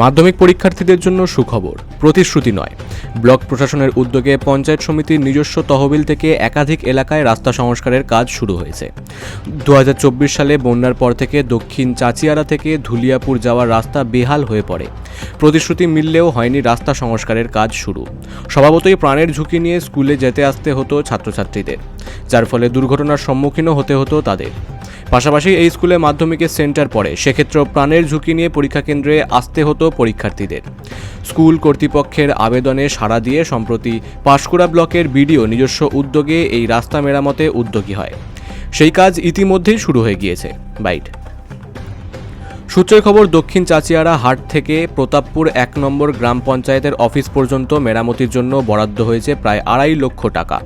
মাধ্যমিক পরীক্ষার্থীদের জন্য সুখবর, প্রতিশ্রুতি নয়। ব্লক প্রশাসনের উদ্যোগে পঞ্চায়েত সমিতির নিজস্ব তহবিল থেকে একাধিক এলাকায় রাস্তা সংস্কারের কাজ শুরু হয়েছে। দু হাজার চব্বিশ সালে বন্যার পর থেকে দক্ষিণ চাচিয়ারা থেকে ধুলিয়াপুর যাওয়ার রাস্তা বেহাল হয়ে পড়ে। প্রতিশ্রুতি মিললেও হয়নি রাস্তা সংস্কারের কাজ শুরু। স্বভাবতই প্রাণের ঝুঁকি নিয়ে স্কুলে যেতে আসতে হতো ছাত্রছাত্রীদের, যার ফলে দুর্ঘটনার সম্মুখীনও হতে হতো তাদের। পাশাপাশি এই স্কুলে মাধ্যমিকের সেন্টার পড়ে। সেক্ষেত্রেও প্রাণের ঝুঁকি নিয়ে পরীক্ষা কেন্দ্রে আসতে হতো পরীক্ষার্থীদের। স্কুল কর্তৃপক্ষের আবেদনে সাড়া দিয়ে সম্প্রতি পাঁশকুড়া ব্লকের বিডিও নিজস্ব উদ্যোগে এই রাস্তা মেরামতে উদ্যোগী হয়। সেই কাজ ইতিমধ্যেই শুরু হয়ে গিয়েছে। বাইট। সূত্রের খবর, দক্ষিণ চাচিয়ারা হাট থেকে প্রতাপপুর এক নম্বর গ্রাম পঞ্চায়েতের অফিস পর্যন্ত মেরামতির জন্য বরাদ্দ হয়েছে প্রায় আড়াই লক্ষ টাকা।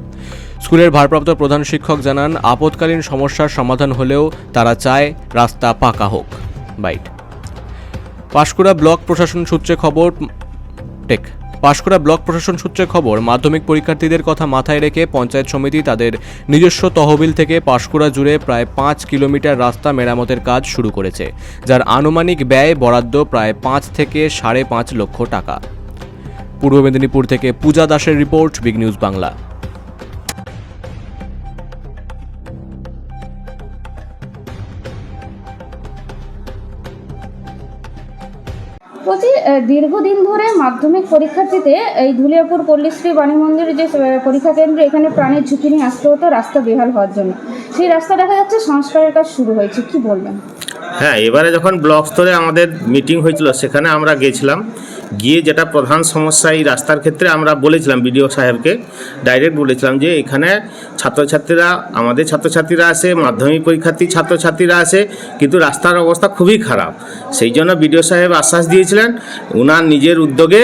স্কুলের ভারপ্রাপ্ত প্রধান শিক্ষক জানান আপৎকালীন সমস্যার সমাধান হলেও তারা চায় রাস্তা পাকা হোক। বাইট। পাঁশকুড়া ব্লক প্রশাসন সূত্রে খবর, টেক। পাঁশকুড়া ব্লক প্রশাসন সূত্রে খবর, মাধ্যমিক পরীক্ষার্থীদের কথা মাথায় রেখে পঞ্চায়েত সমিতি তাদের নিজস্ব তহবিল থেকে পাঁশকুড়া জুড়ে প্রায় পাঁচ কিলোমিটার রাস্তা মেরামতের কাজ শুরু করেছে, যার আনুমানিক ব্যয় বরাদ্দ প্রায় পাঁচ থেকে সাড়ে পাঁচ লক্ষ টাকা। পূর্ব মেদিনীপুর থেকে পূজা দাসের রিপোর্ট, বিগ নিউজ বাংলা। বলছি দীর্ঘদিন ধরে মাধ্যমিক পরীক্ষার্থীতে এই ধুলিয়াপুর পল্লীশ্রী বাণী মন্দিরের যে পরীক্ষা কেন্দ্র এখানে প্রাণের ঝুঁকি নিয়ে আসতে হতো, রাস্তা বেহাল হওয়ার জন্য। সেই রাস্তা দেখা যাচ্ছে সংস্কারের কাজ শুরু হয়েছে, কি বলবেন? হ্যাঁ এবারে যখন ব্লক স্তরে আমাদের মিটিং হয়েছিল, সেখানে আমরা গেছিলাম। গিয়ে যেটা প্রধান সমস্যা এই রাস্তার ক্ষেত্রে আমরা বলেছিলাম, বিডিও সাহেবকে ডাইরেক্ট বলেছিলাম যে এখানে ছাত্রছাত্রীরা, আমাদের ছাত্রছাত্রীরা আসে মাধ্যমিক পরীক্ষার্থী ছাত্রছাত্রীরা আসে কিন্তু রাস্তার অবস্থা খুবই খারাপ। সেই জন্য বিডিও সাহেব আশ্বাস দিয়েছিলেন ওনার নিজের উদ্যোগে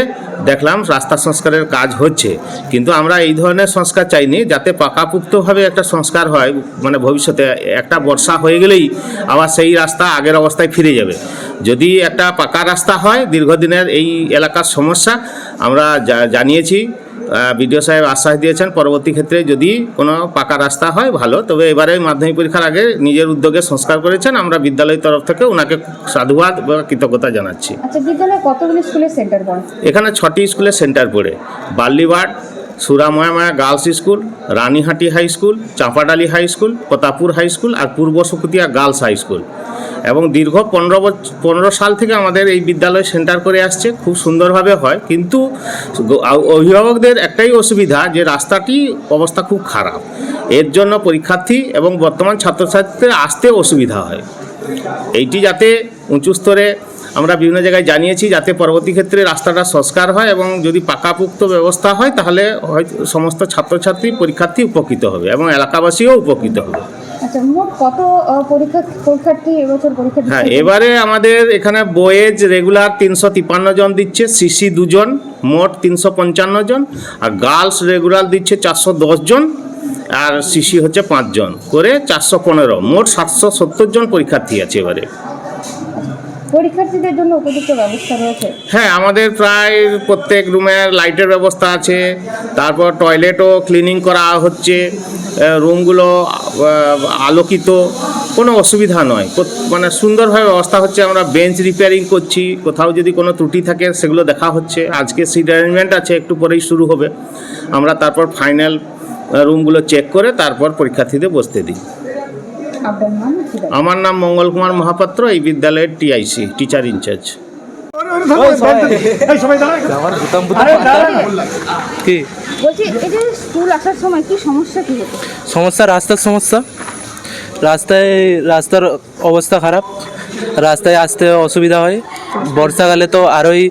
দেখলাম রাস্তা সংস্কারের কাজ হচ্ছে। কিন্তু আমরা এই ধরনের সংস্কার চাইনি, যাতে পাকাপুক্তভাবে একটা সংস্কার হয় মানে ভবিষ্যতে একটা বর্ষা হয়ে গেলেই আবার সেই রাস্তা আগের অবস্থায় ফিরে যাবে। যদি একটা পাকা রাস্তা হয়, দীর্ঘদিনের এই এলাকার সমস্যা আমরা জানিয়েছি। বিডিও সাহেব আশ্বাস দিয়েছেন পরবর্তী ক্ষেত্রে যদি কোনো পাকা রাস্তা হয় ভালো। তবে এবারে মাধ্যমিক পরীক্ষার আগে নিজের উদ্যোগে সংস্কার করেছেন। আমরা বিদ্যালয়ের তরফ থেকে ওনাকে সাধুবাদ বা কৃতজ্ঞতা জানাচ্ছি। আচ্ছা স্কুলের এখানে ছটি স্কুলে সেন্টার পড়ে। Barlibat সুরাময়ামায়া girls school Ranihati high school Chanpadali high school Pratapur high school আর পূর্ব সুকুতিয়া গার্লস হাই স্কুল। এবং দীর্ঘ পনেরো বছর পনেরো সাল থেকে আমাদের এই বিদ্যালয় সেন্টার করে আসছে, খুব সুন্দরভাবে হয়। কিন্তু অভিভাবকদের একটাই অসুবিধা যে রাস্তাটি অবস্থা খুব খারাপ। এর জন্য পরীক্ষার্থী এবং বর্তমান ছাত্রছাত্রীদের আসতে অসুবিধা হয়। এইটি যাতে উঁচু স্তরে আমরা বিভিন্ন জায়গায় জানিয়েছি যাতে পরবর্তী ক্ষেত্রে রাস্তাটা সংস্কার হয় এবং যদি পাকাপুক্ত ব্যবস্থা হয়, তাহলে সমস্ত ছাত্রছাত্রী পরীক্ষার্থী উপকৃত হবে এবং এলাকাবাসীও উপকৃত হবে। আচ্ছা মোট কত পরীক্ষা, পরীক্ষার্থী, এবছর পরীক্ষা হ্যাঁ এবারে আমাদের এখানে বয়েজ রেগুলার তিনশো তিপ্পান্ন জন দিচ্ছে, সিসি দুজন, মোট তিনশো পঞ্চান্ন জন, আর গার্লস রেগুলার দিচ্ছে চারশো দশ জন, আর সিসি হচ্ছে পাঁচজন করে চারশো পনেরো, মোট সাতশো সত্তর জন পরীক্ষার্থী আছে এবারে। পরীক্ষার্থীদের জন্য উপযুক্ত ব্যবস্থা রয়েছে। হ্যাঁ আমাদের প্রায় প্রত্যেক রুমের লাইটের ব্যবস্থা আছে, তারপর টয়লেটও ক্লিনিং করা হচ্ছে রুমগুলো আলোকিত, কোনো অসুবিধা নয়। মানে সুন্দরভাবে ব্যবস্থা হচ্ছে, আমরা বেঞ্চ রিপেয়ারিং করছি, কোথাও যদি কোনো ত্রুটি থাকে সেগুলো দেখা হচ্ছে। আজকে সিট অ্যারেঞ্জমেন্ট আছে, একটু পরেই শুরু হবে। আমরা তারপর ফাইনাল রুমগুলো চেক করে তারপর পরীক্ষার্থীদের বসতে দিই আপনার নাম কি দায়িত্ব? আমার নাম মঙ্গল কুমার মহাপাত্র এই বিদ্যালয়ের টিআইসি টিচার ইনচার্জ কি? বলছি এই যে স্কুল আসার সময় কি সমস্যা কি হতো? সমস্যা রাস্তার সমস্যা। রাস্তায় রাস্তার অবস্থা খারাপ। রাস্তায় আসতে অসুবিধা হয়। বর্ষাকালে তো আরোই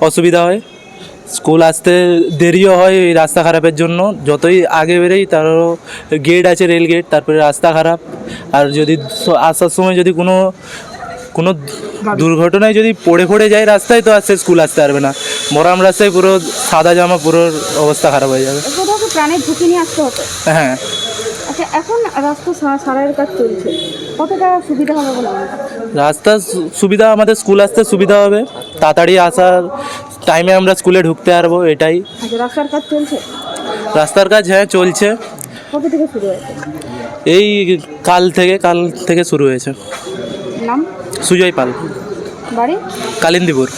অসুবিধা হয়। স্কুল আসতে দেরিও হয় এই রাস্তা খারাপের জন্য। যতই আগে বেরোই তারও গেট আছে রেল গেট তারপরে রাস্তা খারাপ। আর যদি আসার সময় যদি কোনো কোনো দুর্ঘটনায় যদি পড়ে পড়ে যায় রাস্তায় তো আর সে স্কুল আসতে পারবে না। মরাম রাস্তায় পুরো সাদা জামা পুরো অবস্থা খারাপ হয়ে যাবে। প্রাণের ঝুঁকি নিয়ে আসতে হতো। হ্যাঁ। আচ্ছা এখন রাস্তা সারাইয়ের কাজ চলছে। কতটা সুবিধা হবে বলে রাস্তার সুবিধা আমাদের স্কুল আসতে সুবিধা হবে। তাড়াতাড়ি আসার টাইমে আমরা স্কুলে ঢুকতে পারব এটাই। আচ্ছা রাস্তার কাজ চলছে? রাস্তার কাজ হ্যাঁ চলছে। কবে থেকে শুরু হয়েছে? এই কাল থেকে কাল থেকে শুরু হয়েছে। নাম? সুজয় পাল। বাড়ি? কালিন্দিপুর।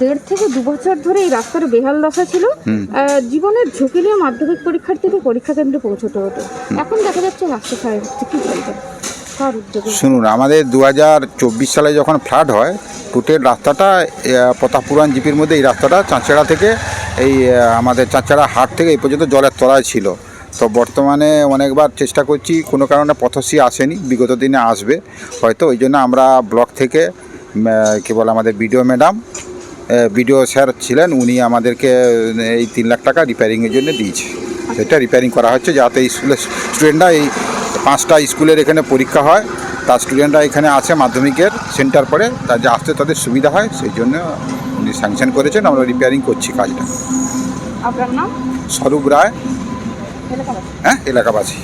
দেড় থেকে দু বছর ধরে এই রাস্তার বেহাল দশা ছিল। জীবনের ঝুঁকি নিয়ে মাধ্যমিক পরীক্ষার্থীকে পরীক্ষা কেন্দ্রে পৌঁছতে হতো। এখন দেখা যাচ্ছে রাস্তা সাহেব কি চলবে শুনুন আমাদের দু হাজার চব্বিশ সালে যখন ফ্লাড হয় টুটের রাস্তাটা আহ, প্রতাপপুরান জিপির মধ্যে এই রাস্তাটা চাঁচড়া থেকে এই আমাদের চাঁচড়া হাট থেকে এই পর্যন্ত জলের তলায় ছিল। তো বর্তমানে অনেকবার চেষ্টা করছি কোনো কারণে পথশ্রী আসেনি বিগত দিনে আসবে। হয়তো ওই জন্য আমরা ব্লক থেকে কী বলে আমাদের বিডিও ম্যাডাম বিডিও স্যার ছিলেন উনি আমাদেরকে এই তিন লাখ টাকা রিপেয়ারিংয়ের জন্য দিয়েছে। সেটা রিপেয়ারিং করা হচ্ছে যাতে এই স্কুলের স্টুডেন্টরা এই পাঁচটা স্কুলের এখানে পরীক্ষা হয়। তার স্টুডেন্টরা এখানে আছে মাধ্যমিকের সেন্টার পরে। তার যে আসতে তাদের সুবিধা হয় সেই জন্য উনি স্যাংশন করেছেন। আমরা রিপেয়ারিং করছি কাজটা। আপনার নাম? স্বরূপ রায়। হ্যাঁ এলাকাবাসী।